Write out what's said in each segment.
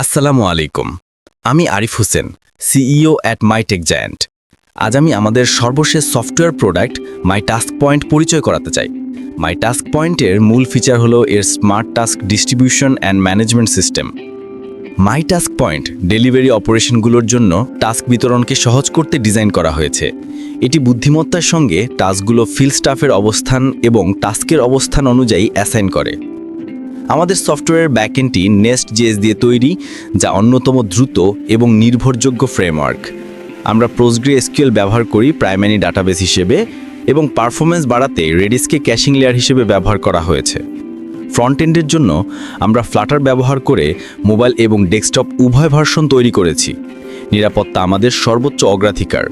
আসসালামু আলাইকুম। আমি Arif Hossain, CEO at MyTech Giant আজ আমি আমাদের সর্বশেষ software product My Task Point পরিচয় করাতে চাই। মাই টাস্ক পয়েন্টের মূল ফিচার হলো এর smart task distribution and management system My Task Point delivery অপারেশনগুলোর জন্য টাস্ক বিতরণকে সহজ করতে ডিজাইন করা হয়েছে। এটি বুদ্ধিমত্তার সঙ্গে টাস্কগুলো ফিল্ড স্টাফের অবস্থান এবং টাস্কের অবস্থান অনুযায়ী অ্যাসাইন করে। আমাদের সফটওয়্যার ব্যাকএন্ডটি নেস্ট জেএস দিয়ে তৈরি, যা অন্যতম দ্রুত এবং নির্ভরযোগ্য ফ্রেমওয়ার্ক আমরা প্রোজগ্রি এসকিউএল ব্যবহার করি প্রাইমারি ডাটাবেস হিসেবে এবং পারফরমেন্স বাড়াতে রেডিসকে ক্যাশিং লেয়ার হিসেবে ব্যবহার করা হয়েছে। ফ্রন্ট এন্ডের জন্য আমরা ফ্লাটার ব্যবহার করে মোবাইল এবং ডেস্কটপ উভয় ভার্সন তৈরি করেছি। নিরাপত্তা আমাদের সর্বোচ্চ অগ্রাধিকার।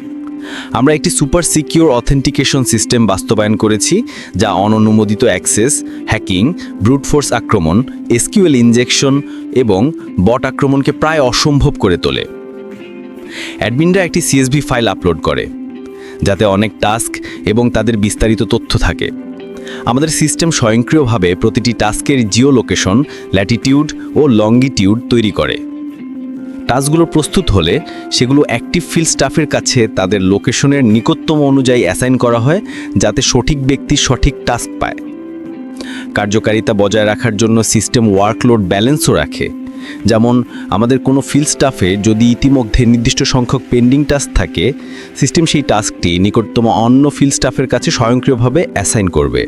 আমরা একটি সুপার সিকিউর অথেন্টিকেশন সিস্টেম বাস্তবায়ন করেছি, যা অননুমোদিত অ্যাক্সেস, হ্যাকিং, ব্রুট ফোর্স আক্রমণ, এসকিউএল ইনজেকশন এবং বট আক্রমণকে প্রায় অসম্ভব করে তোলে। অ্যাডমিনরা একটি সিএসভি ফাইল আপলোড করে, যাতে অনেক টাস্ক এবং তাদের বিস্তারিত তথ্য থাকে। আমাদের সিস্টেম স্বয়ংক্রিয়ভাবে প্রতিটি টাস্কের জিও লোকেশন ল্যাটিটিউড ও লঙ্গিটিউড তৈরি করে। টাস্কগুলো প্রস্তুত হলে সেগুলো অ্যাক্টিভ ফিল্ড স্টাফের কাছে তাদের লোকেশনের নিকটতম অনুযায়ী অ্যাসাইন করা হয়, যাতে সঠিক ব্যক্তি সঠিক টাস্ক পায়। কার্যকারিতা বজায় রাখার জন্য সিস্টেম ওয়ার্কলোড ব্যালেন্সও রাখে। যেমন, আমাদের কোনো ফিল্ড স্টাফে যদি ইতিমধ্যে নির্দিষ্ট সংখ্যক পেন্ডিং টাস্ক থাকে সিস্টেম সেই টাস্কটি নিকটতম অন্য ফিল্ড স্টাফের কাছে স্বয়ংক্রিয়ভাবে অ্যাসাইন করবে।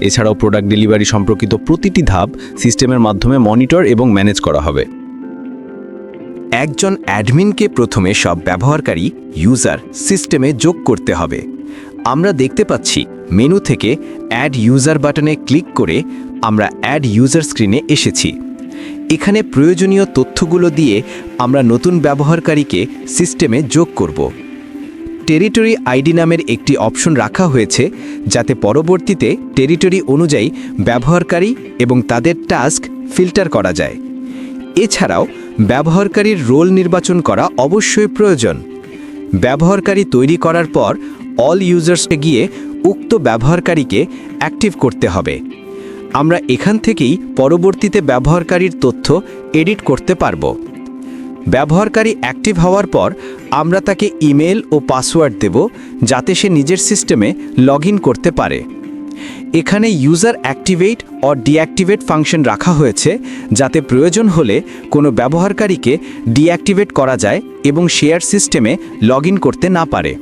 এছাড়াও প্রোডাক্ট ডেলিভারি সম্পর্কিত প্রতিটি ধাপ সিস্টেমের মাধ্যমে মনিটর এবং ম্যানেজ করা হবে। একজন অ্যাডমিনকে প্রথমে সব ব্যবহারকারী, ইউজার, সিস্টেমে যোগ করতে হবে। আমরা দেখতে পাচ্ছি, মেনু থেকে অ্যাড ইউজার বাটনে ক্লিক করে আমরা অ্যাড ইউজার স্ক্রিনে এসেছি। এখানে প্রয়োজনীয় তথ্যগুলো দিয়ে আমরা নতুন ব্যবহারকারীকে সিস্টেমে যোগ করব। টেরিটরি আইডি নামের একটি অপশন রাখা হয়েছে, যাতে পরবর্তীতে টেরিটরি অনুযায়ী ব্যবহারকারী এবং তাদের টাস্ক ফিল্টার করা যায়। এছাড়াও ব্যবহারকারীর রোল নির্বাচন করা অবশ্যই প্রয়োজন। ব্যবহারকারী তৈরি করার পর অল ইউজার্সে গিয়ে উক্ত ব্যবহারকারীকে অ্যাক্টিভ করতে হবে। আমরা এখান থেকেই পরবর্তীতে ব্যবহারকারীর তথ্য এডিট করতে পারব। ব্যবহারকারী অ্যাক্টিভ হওয়ার পর আমরা তাকে ইমেল ও পাসওয়ার্ড দেব যাতে সে নিজের সিস্টেমে লগ করতে পারে। এখানে ইউজার অ্যাক্টিভেট ও ডিঅ্যাক্টিভেট ফাংশন রাখা হয়েছে, যাতে প্রয়োজন হলে কোনো ব্যবহারকারীকে ডিঅ্যাক্টিভেট করা যায় এবং শেয়ার সিস্টেমে লগ করতে না পারে।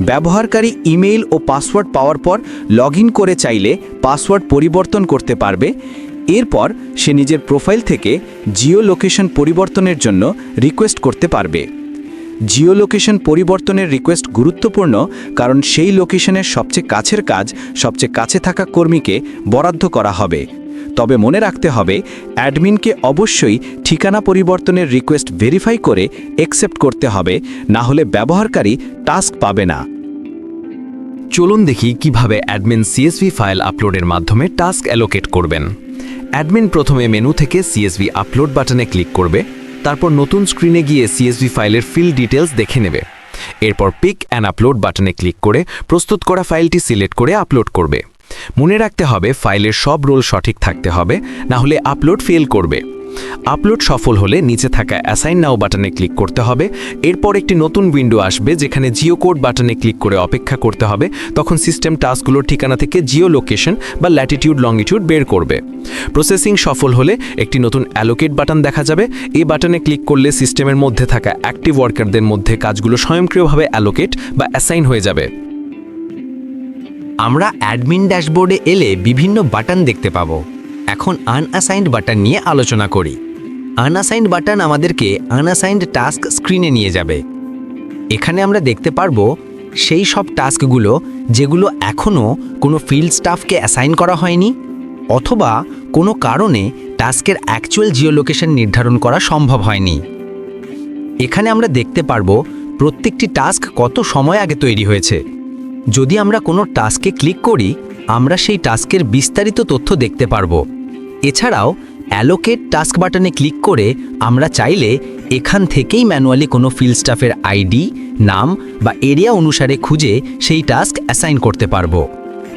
ব্যবহারকারী ইমেইল ও পাসওয়ার্ড পাওয়ার পর লগ করে চাইলে পাসওয়ার্ড পরিবর্তন করতে পারবে। এরপর সে নিজের প্রোফাইল থেকে জিও লোকেশন পরিবর্তনের জন্য রিকোয়েস্ট করতে পারবে। জিও লোকেশন পরিবর্তনের রিকোয়েস্ট গুরুত্বপূর্ণ কারণ সেই লোকেশনের সবচেয়ে কাছের কাজ সবচেয়ে কাছে থাকা কর্মীকে বরাদ্দ করা হবে। তবে মনে রাখতে হবে, অ্যাডমিনকে অবশ্যই ঠিকানা পরিবর্তনের রিকোয়েস্ট ভেরিফাই করে একসেপ্ট করতে হবে, না হলে ব্যবহারকারী টাস্ক পাবে না। চলুন দেখি কীভাবে অ্যাডমিন সিএসভি ফাইল আপলোডের মাধ্যমে টাস্ক অ্যালোকেট করবেন। অ্যাডমিন প্রথমে মেনু থেকে সিএসভি আপলোড বাটনে ক্লিক করবে। তারপর নতুন স্ক্রিনে গিয়ে সিএসভি ফাইলের ফিল ডিটেলস দেখে নেবে। এরপর পিক অ্যান্ড আপলোড বাটনে ক্লিক করে প্রস্তুত করা ফাইলটি সিলেক্ট করে আপলোড করবে। মনে রাখতে হবে ফাইলের সব রোল সঠিক থাকতে হবে, না হলে আপলোড ফেল করবে। আপলোড সফল হলে নিচে থাকা অ্যাসাইন নাও বাটনে ক্লিক করতে হবে। এরপর একটি নতুন উইন্ডো আসবে যেখানে জিও কোড বাটনে ক্লিক করে অপেক্ষা করতে হবে। তখন সিস্টেম টাস্কগুলোর ঠিকানা থেকে জিও লোকেশন বা ল্যাটিটিউড লঙ্গিটিউড বের করবে। প্রসেসিং সফল হলে একটি নতুন অ্যালোকেট বাটন দেখা যাবে। এই বাটনে ক্লিক করলে সিস্টেমের মধ্যে থাকা অ্যাক্টিভ ওয়ার্কারদের মধ্যে কাজগুলো স্বয়ংক্রিয়ভাবে অ্যালোকেট বা অ্যাসাইন হয়ে যাবে। আমরা অ্যাডমিন ড্যাশবোর্ডে এলে বিভিন্ন বাটন দেখতে পাবো। এখন আনঅ্যাসাইন্ড বাটন নিয়ে আলোচনা করি। আনঅ্যাসাইন্ড বাটন আমাদেরকে আনঅ্যাসাইন্ড টাস্ক স্ক্রিনে নিয়ে যাবে। এখানে আমরা দেখতে পারব সেই সব টাস্কগুলো যেগুলো এখনও কোনো ফিল্ড স্টাফকে অ্যাসাইন করা হয়নি, অথবা কোনো কারণে টাস্কের অ্যাকচুয়াল জিও লোকেশন নির্ধারণ করা সম্ভব হয়নি। এখানে আমরা দেখতে পারব প্রত্যেকটি টাস্ক কত সময় আগে তৈরি হয়েছে। যদি আমরা কোনো টাস্কে ক্লিক করি, আমরা সেই টাস্কের বিস্তারিত তথ্য দেখতে পারব। এছাড়াও অ্যালোকেট টাস্ক বাটনে ক্লিক করে আমরা চাইলে এখান থেকেই ম্যানুয়ালি কোনো ফিল্ড স্টাফের আইডি নাম বা এরিয়া অনুসারে খুঁজে সেই টাস্ক অ্যাসাইন করতে পারব।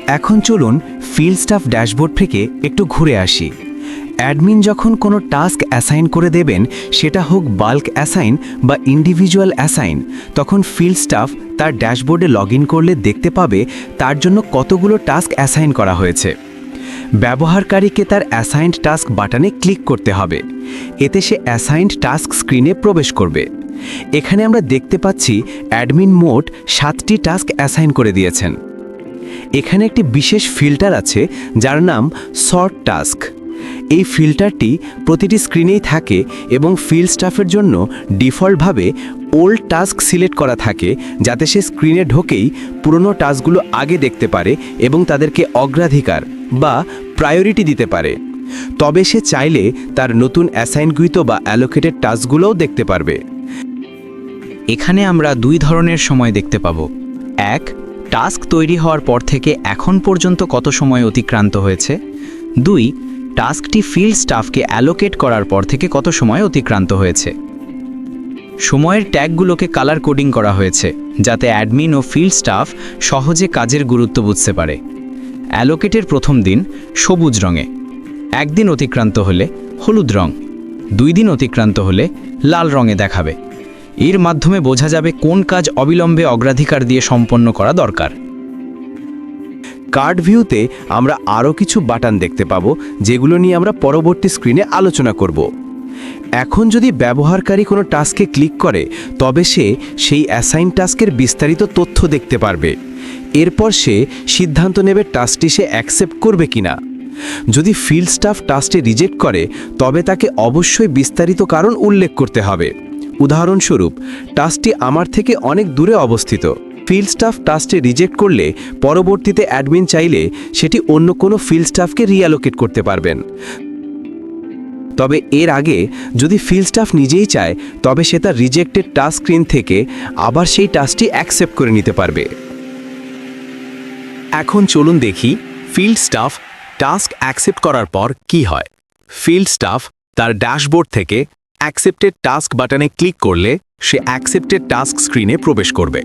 এখন চলুন ফিল্ড স্টাফ ড্যাশবোর্ড থেকে একটু ঘুরে আসি। অ্যাডমিন যখন কোনো টাস্ক অ্যাসাইন করে দেবেন, সেটা হোক বাল্ক অ্যাসাইন বা ইন্ডিভিজুয়াল অ্যাসাইন তখন ফিল্ড স্টাফ তার ড্যাশবোর্ডে লগ করলে দেখতে পাবে তার জন্য কতগুলো টাস্ক অ্যাসাইন করা হয়েছে। ব্যবহারকারীকে তার অ্যাসাইন্ড টাস্ক বাটনে ক্লিক করতে হবে। এতে সে অ্যাসাইন্ড টাস্ক স্ক্রিনে প্রবেশ করবে। এখানে আমরা দেখতে পাচ্ছি অ্যাডমিন মোট সাতটি টাস্ক অ্যাসাইন করে দিয়েছেন। এখানে একটি বিশেষ ফিল্টার আছে, যার নাম শর্ট টাস্ক এই ফিল্টারটি প্রতিটি স্ক্রিনেই থাকে এবং ফিল্ড স্টাফের জন্য ডিফল্টভাবে ওল্ড টাস্ক সিলেক্ট করা থাকে, যাতে সে স্ক্রিনে ঢোকেই পুরনো টাস্কগুলো আগে দেখতে পারে এবং তাদেরকে অগ্রাধিকার। বা প্রায়োরিটি দিতে পারে। তবে সে চাইলে তার নতুন অ্যাসাইনকৃত বা অ্যালোকেটেড টাস্কগুলোও দেখতে পারবে। এখানে আমরা দুই ধরনের সময় দেখতে পাব। এক, টাস্ক তৈরি হওয়ার পর থেকে এখন পর্যন্ত কত সময় অতিক্রান্ত হয়েছে? দুই, টাস্কটি ফিল্ড স্টাফকে অ্যালোকেট করার পর থেকে কত সময় অতিক্রান্ত হয়েছে? সময়ের ট্যাগগুলোকে কালার কোডিং করা হয়েছে, যাতে অ্যাডমিন ও ফিল্ড স্টাফ সহজে কাজের গুরুত্ব বুঝতে পারে। অ্যালোকেটের প্রথম দিন সবুজ রঙে। একদিন অতিক্রান্ত হলে হলুদ রং, দুই দিন অতিক্রান্ত হলে লাল রঙে দেখাবে। এর মাধ্যমে বোঝা যাবে কোন কাজ অবিলম্বে অগ্রাধিকার দিয়ে সম্পন্ন করা দরকার। কার্ড ভিউতে আমরা আরও কিছু বাটন দেখতে পাবো, যেগুলো নিয়ে আমরা পরবর্তী স্ক্রিনে আলোচনা করব। এখন যদি ব্যবহারকারী কোনো টাস্কে ক্লিক করে, তবে সে সেই অ্যাসাইন টাস্কের বিস্তারিত তথ্য দেখতে পারবে। এরপর সে সিদ্ধান্ত নেবে টাস্কটি সে অ্যাকসেপ্ট করবে কিনা। যদি ফিল্ড স্টাফ টাস্কটি রিজেক্ট করে, তবে তাকে অবশ্যই বিস্তারিত কারণ উল্লেখ করতে হবে। উদাহরণস্বরূপ, টাস্কটি আমার থেকে অনেক দূরে অবস্থিত। ফিল্ড স্টাফ টাস্কটি রিজেক্ট করলে পরবর্তীতে অ্যাডমিন চাইলে সেটি অন্য কোনো ফিল্ড স্টাফকে রিঅ্যালোকেট করতে পারবেন। তবে এর আগে, যদি ফিল্ড স্টাফ নিজেই চায়, তবে সে তার রিজেক্টেড টাস্ক স্ক্রিন থেকে আবার সেই টাস্কটি অ্যাকসেপ্ট করে নিতে পারবে। এখন চলুন দেখি ফিল্ড স্টাফ টাস্ক অ্যাকসেপ্ট করার পর কি হয়। ফিল্ড স্টাফ তার ড্যাশবোর্ড থেকে অ্যাকসেপ্টেড টাস্ক বাটনে ক্লিক করলে সে অ্যাকসেপ্টেড টাস্ক স্ক্রিনে প্রবেশ করবে।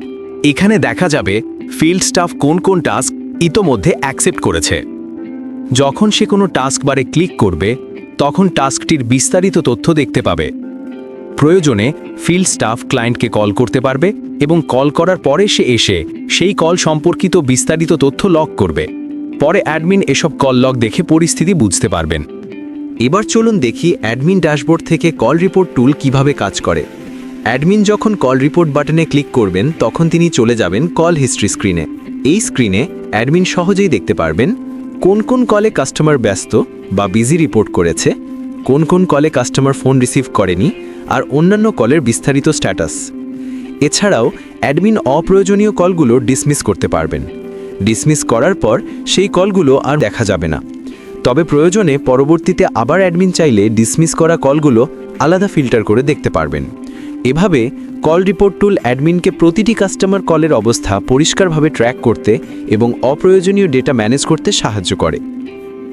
এখানে দেখা যাবে ফিল্ড স্টাফ কোন কোন টাস্ক ইতোমধ্যে অ্যাকসেপ্ট করেছে। যখন সে কোনো টাস্ক বারে ক্লিক করবে, তখন টাস্কটির বিস্তারিত তথ্য দেখতে পাবে। প্রয়োজনে ফিল্ড স্টাফ ক্লায়েন্টকে কল করতে পারবে এবং কল করার পরে সে এসে সেই কল সম্পর্কিত বিস্তারিত তথ্য লক করবে। পরে অ্যাডমিন এসব কল লক দেখে পরিস্থিতি বুঝতে পারবেন। এবার চলুন দেখি অ্যাডমিন ড্যাশবোর্ড থেকে কল রিপোর্ট টুল কীভাবে কাজ করে। অ্যাডমিন যখন কল রিপোর্ট বাটনে ক্লিক করবেন, তখন তিনি চলে যাবেন কল হিস্ট্রি স্ক্রিনে এই স্ক্রিনে অ্যাডমিন সহজেই দেখতে পারবেন কোন কোন কলে কাস্টমার ব্যস্ত বা বিজি রিপোর্ট করেছে কোন কোন কলে কাস্টমার ফোন রিসিভ করেনি আর অন্যান্য কলের বিস্তারিত স্ট্যাটাস এছাড়াও অ্যাডমিন অপ্রয়োজনীয় কলগুলো ডিসমিস করতে পারবেন। ডিসমিস করার পর সেই কলগুলো আর দেখা যাবে না। তবে প্রয়োজনে পরবর্তীতে আবার অ্যাডমিন চাইলে ডিসমিস করা কলগুলো আলাদা ফিল্টার করে দেখতে পারবেন। এভাবে কল রিপোর্ট টুল অ্যাডমিনকে প্রতিটি কাস্টমার কলের অবস্থা পরিষ্কারভাবে ট্র্যাক করতে এবং অপ্রয়োজনীয় ডেটা ম্যানেজ করতে সাহায্য করে।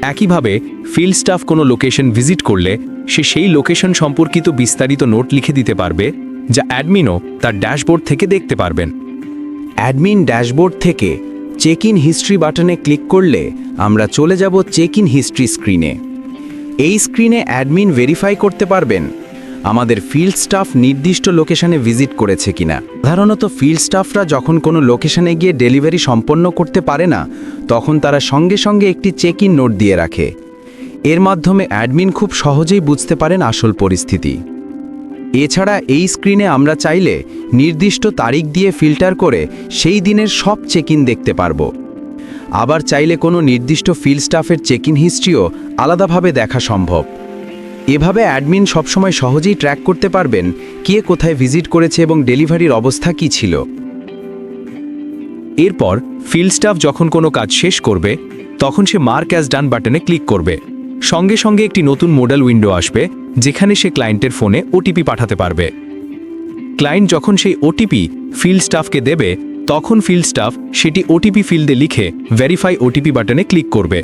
একইভাবে ফিল্ড স্টাফ কোনো লোকেশন ভিজিট করলে সে সেই লোকেশন সম্পর্কিত বিস্তারিত নোট লিখে দিতে পারবে, যা অ্যাডমিনও তার ড্যাশবোর্ড থেকে দেখতে পারবেন। অ্যাডমিন ড্যাশবোর্ড থেকে চেক ইন হিস্ট্রি বাটনে ক্লিক করলে আমরা চলে যাব চেক ইন হিস্ট্রি স্ক্রিনে এই স্ক্রিনে অ্যাডমিন ভেরিফাই করতে পারবেন। আমাদের ফিল্ড স্টাফ নির্দিষ্ট লোকেশনে ভিজিট করেছে কিনা। সাধারণত ফিল্ড স্টাফরা যখন কোনো লোকেশনে গিয়ে ডেলিভারি সম্পন্ন করতে পারে না, তখন তারা সঙ্গে সঙ্গে একটি চেক ইন নোট দিয়ে রাখে। এর মাধ্যমে অ্যাডমিন খুব সহজেই বুঝতে পারেন আসল পরিস্থিতি। এছাড়া এই স্ক্রিনে আমরা চাইলে নির্দিষ্ট তারিখ দিয়ে ফিল্টার করে সেই দিনের সব চেক ইন দেখতে পারব। আবার চাইলে কোনো নির্দিষ্ট ফিল্ড স্টাফের চেক ইন হিস্ট্রিও আলাদাভাবে দেখা সম্ভব। এভাবে অ্যাডমিন সবসময় সহজেই ট্র্যাক করতে পারবেন কে কোথায় ভিজিট করেছে এবং ডেলিভারির অবস্থা কী ছিল। এরপর ফিল্ড স্টাফ যখন কোনো কাজ শেষ করবে, তখন সে মার্ক অ্যাজ ডান বাটনে ক্লিক করবে। সঙ্গে সঙ্গে একটি নতুন মডেল উইন্ডো আসবে, যেখানে সে ক্লায়েন্টের ফোনে ওটিপি পাঠাতে পারবে। ক্লায়েন্ট যখন সেই ওটিপি ফিল্ড স্টাফকে দেবে, তখন ফিল্ড স্টাফ সেটি ওটিপি ফিল্ডে লিখে ভেরিফাই ওটিপি বাটনে ক্লিক করবে।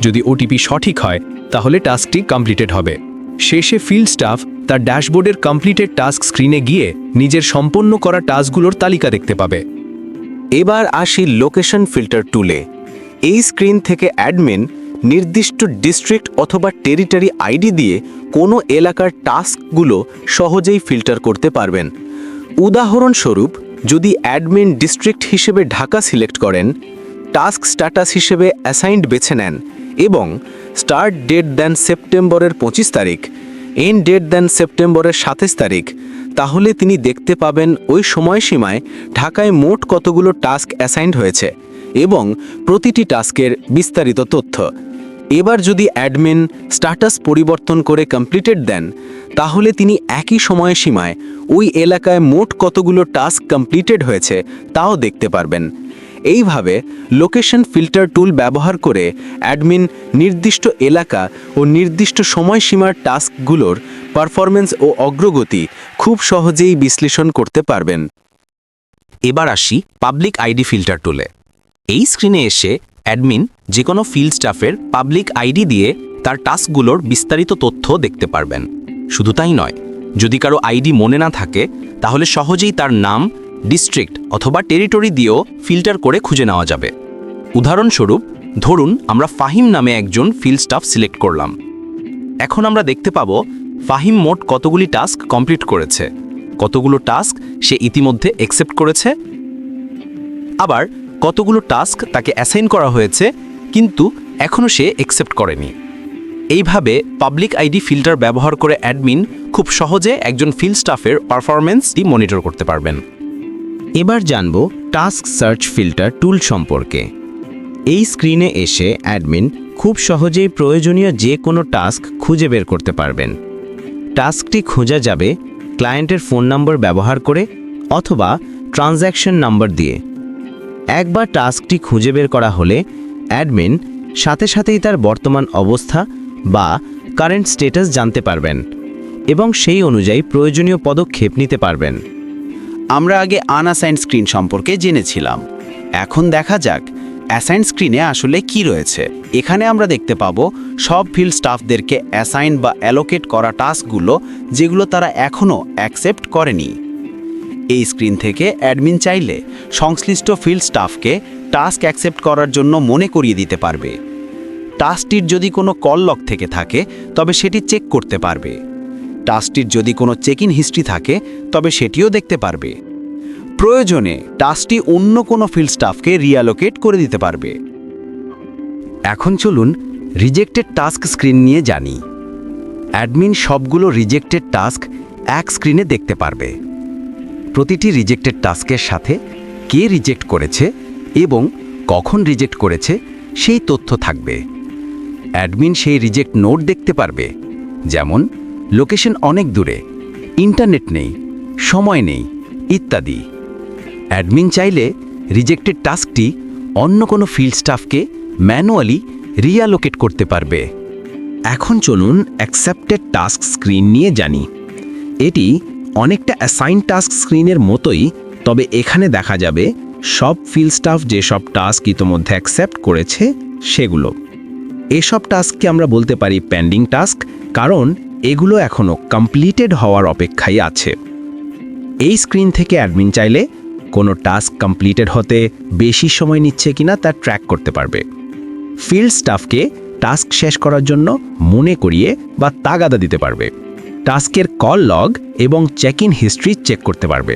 যদি ওটিপি সঠিক হয়, তাহলে টাস্কটি কমপ্লিটেড হবে। শেষে ফিল্ড স্টাফ তার ড্যাশবোর্ডের কমপ্লিটেড টাস্ক স্ক্রিনে গিয়ে নিজের সম্পন্ন করা টাস্কগুলোর তালিকা দেখতে পাবে। এবার আসি লোকেশন ফিল্টার টুলে এই স্ক্রিন থেকে অ্যাডমিন নির্দিষ্ট ডিস্ট্রিক্ট অথবা টেরিটরি আইডি দিয়ে কোনো এলাকার টাস্কগুলো সহজেই ফিল্টার করতে পারবেন। উদাহরণস্বরূপ, যদি অ্যাডমিন ডিস্ট্রিক্ট হিসেবে ঢাকা সিলেক্ট করেন টাস্ক স্ট্যাটাস হিসেবে অ্যাসাইন্ড বেছে নেন এবং স্টার্ট ডেট দেন সেপ্টেম্বরের পঁচিশ তারিখ, এন্ড ডেট দেন সেপ্টেম্বরের সাতাশ তারিখ। তাহলে তিনি দেখতে পাবেন ওই সময়সীমায় ঢাকায় মোট কতগুলো টাস্ক অ্যাসাইন্ড হয়েছে এবং প্রতিটি টাস্কের বিস্তারিত তথ্য। এবার যদি অ্যাডমিন স্ট্যাটাস পরিবর্তন করে কমপ্লিটেড দেন, তাহলে তিনি একই সময়সীমায় ওই এলাকায় মোট কতগুলো টাস্ক কমপ্লিটেড হয়েছে তাও দেখতে পারবেন। এইভাবে লোকেশন ফিল্টার টুল ব্যবহার করে অ্যাডমিন নির্দিষ্ট এলাকা ও নির্দিষ্ট সময়সীমার টাস্কগুলোর পারফরমেন্স ও অগ্রগতি খুব সহজেই বিশ্লেষণ করতে পারবেন। এবার আসি পাবলিক আইডি ফিল্টার টুলে এই স্ক্রিনে এসে অ্যাডমিন যে কোনো ফিল্ড স্টাফের পাবলিক আইডি দিয়ে তার টাস্কগুলোর বিস্তারিত তথ্য দেখতে পারবেন। শুধু তাই নয়, যদি কারও আইডি মনে না থাকে, তাহলে সহজেই তার নাম ডিস্ট্রিক্ট অথবা টেরিটরি দিয়েও ফিল্টার করে খুঁজে নেওয়া যাবে। উদাহরণস্বরূপ, ধরুন আমরা ফাহিম নামে একজন ফিল্ড স্টাফ সিলেক্ট করলাম। এখন আমরা দেখতে পাব ফাহিম মোট কতগুলি টাস্ক কমপ্লিট করেছে। কতগুলো টাস্ক সে ইতিমধ্যে একসেপ্ট করেছে? আবার কতগুলো টাস্ক তাকে অ্যাসাইন করা হয়েছে, কিন্তু এখনও সে একসেপ্ট করেনি। এইভাবে পাবলিক আইডি ফিল্টার ব্যবহার করে অ্যাডমিন খুব সহজে একজন ফিল্ড স্টাফের পারফরমেন্সটি মনিটর করতে পারবেন। এবার জানব টাস্ক সার্চ ফিল্টার টুল সম্পর্কে। এই স্ক্রিনে এসে অ্যাডমিন খুব সহজেই প্রয়োজনীয় যে কোনো টাস্ক খুঁজে বের করতে পারবেন। টাস্কটি খোঁজা যাবে ক্লায়েন্টের ফোন নম্বর ব্যবহার করে অথবা ট্রানজ্যাকশন নাম্বার দিয়ে। একবার টাস্কটি খুঁজে বের করা হলে অ্যাডমিন সাথে সাথেই তার বর্তমান অবস্থা বা কারেন্ট স্টেটাস জানতে পারবেন এবং সেই অনুযায়ী প্রয়োজনীয় পদক্ষেপ নিতে পারবেন। আমরা আগে আনঅ্যাসাইন স্ক্রিন সম্পর্কে জেনেছিলাম। এখন দেখা যাক, অ্যাসাইন স্ক্রিনে আসলে কি রয়েছে। এখানে আমরা দেখতে পাবো, সব ফিল্ড স্টাফদেরকে অ্যাসাইন বা অ্যালোকেট করা টাস্কগুলো যেগুলো তারা এখনও অ্যাকসেপ্ট করেনি। এই স্ক্রিন থেকে অ্যাডমিন চাইলে সংশ্লিষ্ট ফিল্ড স্টাফকে টাস্ক অ্যাকসেপ্ট করার জন্য মনে করিয়ে দিতে পারবে। টাস্কটির যদি কোনো কল লক থেকে থাকে, তবে সেটি চেক করতে পারবে। টাস্কটির যদি কোনো চেক ইন হিস্ট্রি থাকে, তবে সেটিও দেখতে পারবে। প্রয়োজনে টাস্কটি অন্য কোনো ফিল্ড স্টাফকে রিঅ্যালোকেট করে দিতে পারবে। এখন চলুন রিজেক্টেড টাস্ক স্ক্রিন নিয়ে জানি। অ্যাডমিন সবগুলো রিজেক্টেড টাস্ক এক স্ক্রিনে দেখতে পারবে। প্রতিটি রিজেক্টেড টাস্কের সাথে কে রিজেক্ট করেছে এবং কখন রিজেক্ট করেছে সেই তথ্য থাকবে। অ্যাডমিন সেই রিজেক্ট নোট দেখতে পারবে, যেমন লোকেশন অনেক দূরে। ইন্টারনেট নেই, সময় নেই, ইত্যাদি। অ্যাডমিন চাইলে রিজেক্টেড টাস্কটি অন্য কোনো ফিল্ড স্টাফকে ম্যানুয়ালি রিয়ালোকেট করতে পারবে। এখন চলুন অ্যাকসেপ্টেড টাস্ক স্ক্রিন নিয়ে জানি। এটি অনেকটা অ্যাসাইন টাস্ক স্ক্রিনের মতোই, তবে এখানে দেখা যাবে সব ফিল্ড স্টাফ যেসব টাস্ক ইতোমধ্যে অ্যাকসেপ্ট করেছে সেগুলো। এসব টাস্ককে আমরা বলতে পারি পেন্ডিং টাস্ক, কারণ এগুলো এখনও কমপ্লিটেড হওয়ার অপেক্ষায় আছে। এই স্ক্রিন থেকে অ্যাডমিন চাইলে কোনো টাস্ক কমপ্লিটেড হতে বেশি সময় নিচ্ছে কিনা তা ট্র্যাক করতে পারবে। ফিল্ড স্টাফকে টাস্ক শেষ করার জন্য মনে করিয়ে বা তাগাদা দিতে পারবে। টাস্কের কল লগ এবং চেক ইন হিস্ট্রি চেক করতে পারবে।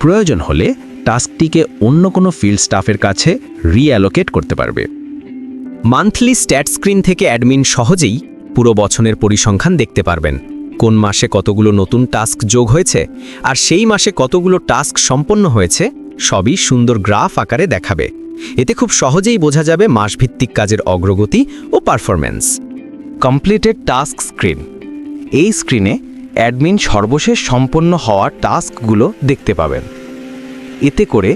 প্রয়োজন হলে টাস্কটিকে অন্য কোনো ফিল্ড স্টাফের কাছে রিঅ্যালোকেট করতে পারবে। মান্থলি স্ট্যাট স্ক্রিন থেকে অ্যাডমিন সহজেই পুরো বছরের পরিসংখ্যান দেখতে পারবেন। কোন মাসে কতগুলো নতুন টাস্ক যোগ হয়েছে আর সেই মাসে কতগুলো টাস্ক সম্পন্ন হয়েছে, সবই সুন্দর গ্রাফ আকারে দেখাবে। এতে খুব সহজেই বোঝা যাবে মাসভিত্তিক কাজের অগ্রগতি ও পারফরম্যান্স। Completed task screen. এই স্ক্রিনে অ্যাডমিন সর্বশেষ সম্পন্ন হওয়া টাস্কগুলো দেখতে পাবেন। এতে করে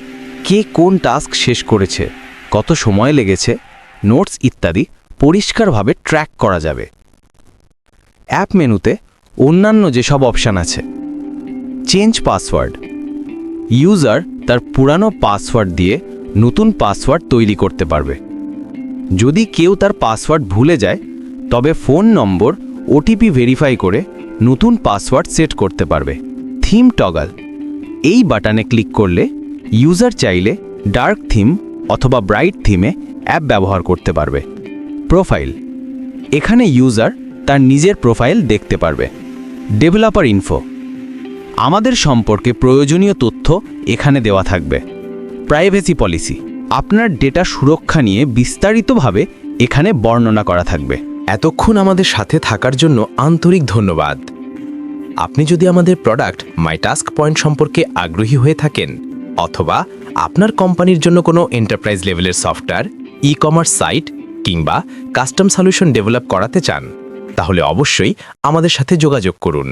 কে কোন টাস্ক শেষ করেছে, কত সময় লেগেছে, নোটস ইত্যাদি পরিষ্কারভাবে ট্র্যাক করা যাবে। অ্যাপ মেনুতে অন্যান্য যেসব অপশান আছে, চেঞ্জ পাসওয়ার্ড, ইউজার তার পুরানো পাসওয়ার্ড দিয়ে নতুন পাসওয়ার্ড তৈরি করতে পারবে। যদি কেউ তার পাসওয়ার্ড ভুলে যায়, তবে ফোন নম্বর, ওটিপি ভেরিফাই করে নতুন পাসওয়ার্ড সেট করতে পারবে। থিম টগাল, এই বাটনে ক্লিক করলে ইউজার চাইলে ডার্ক থিম অথবা ব্রাইট থিমে অ্যাপ ব্যবহার করতে পারবে। প্রোফাইল, এখানে ইউজার তার নিজের প্রোফাইল দেখতে পারবে। Developer info. আমাদের সম্পর্কে প্রয়োজনীয় তথ্য এখানে দেওয়া থাকবে। Privacy policy. আপনার ডেটা সুরক্ষা নিয়ে বিস্তারিতভাবে এখানে বর্ণনা করা থাকবে। এতক্ষণ আমাদের সাথে থাকার জন্য আন্তরিক ধন্যবাদ। আপনি যদি আমাদের প্রোডাক্ট মাই টাস্ক পয়েন্ট সম্পর্কে আগ্রহী হয়ে থাকেন, অথবা আপনার কোম্পানির জন্য কোনো এন্টারপ্রাইজ লেভেলের সফটওয়্যার ই কমার্স সাইট কিংবা কাস্টম সলিউশন ডেভেলপ করাতে চান তাহলে অবশ্যই আমাদের সাথে যোগাযোগ করুন।